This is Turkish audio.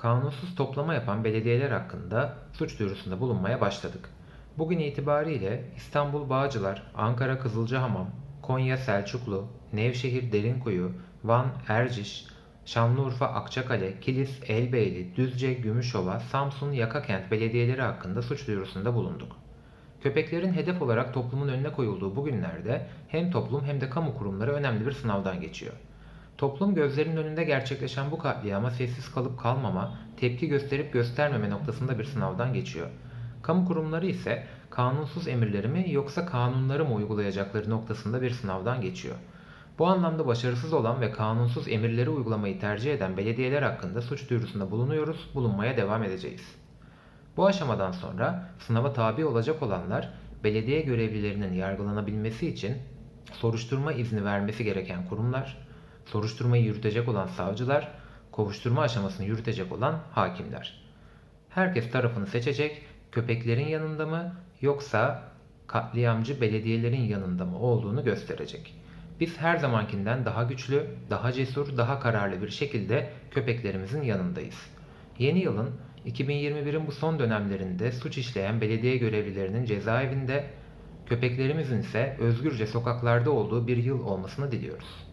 kanunsuz toplama yapan belediyeler hakkında suç duyurusunda bulunmaya başladık. Bugün itibariyle İstanbul Bağcılar, Ankara Kızılcahamam, Konya Selçuklu, Nevşehir Derinkuyu, Van Erciş, Şanlıurfa Akçakale, Kilis Elbeyli, Düzce Gümüşova, Samsun Yakakent belediyeleri hakkında suç duyurusunda bulunduk. Köpeklerin hedef olarak toplumun önüne koyulduğu bu günlerde hem toplum hem de kamu kurumları önemli bir sınavdan geçiyor. Toplum gözlerinin önünde gerçekleşen bu katliama sessiz kalıp kalmama, tepki gösterip göstermeme noktasında bir sınavdan geçiyor. Kamu kurumları ise kanunsuz emirleri mi yoksa kanunları mı uygulayacakları noktasında bir sınavdan geçiyor. Bu anlamda başarısız olan ve kanunsuz emirleri uygulamayı tercih eden belediyeler hakkında suç duyurusunda bulunuyoruz, bulunmaya devam edeceğiz. Bu aşamadan sonra sınava tabi olacak olanlar belediye görevlilerinin yargılanabilmesi için soruşturma izni vermesi gereken kurumlar, soruşturmayı yürütecek olan savcılar, kovuşturma aşamasını yürütecek olan hakimler. Herkes tarafını seçecek, köpeklerin yanında mı yoksa katliamcı belediyelerin yanında mı olduğunu gösterecek. Biz her zamankinden daha güçlü, daha cesur, daha kararlı bir şekilde köpeklerimizin yanındayız. Yeni yılın 2021'in bu son dönemlerinde suç işleyen belediye görevlilerinin cezaevinde, köpeklerimizin ise özgürce sokaklarda olduğu bir yıl olmasını diliyoruz.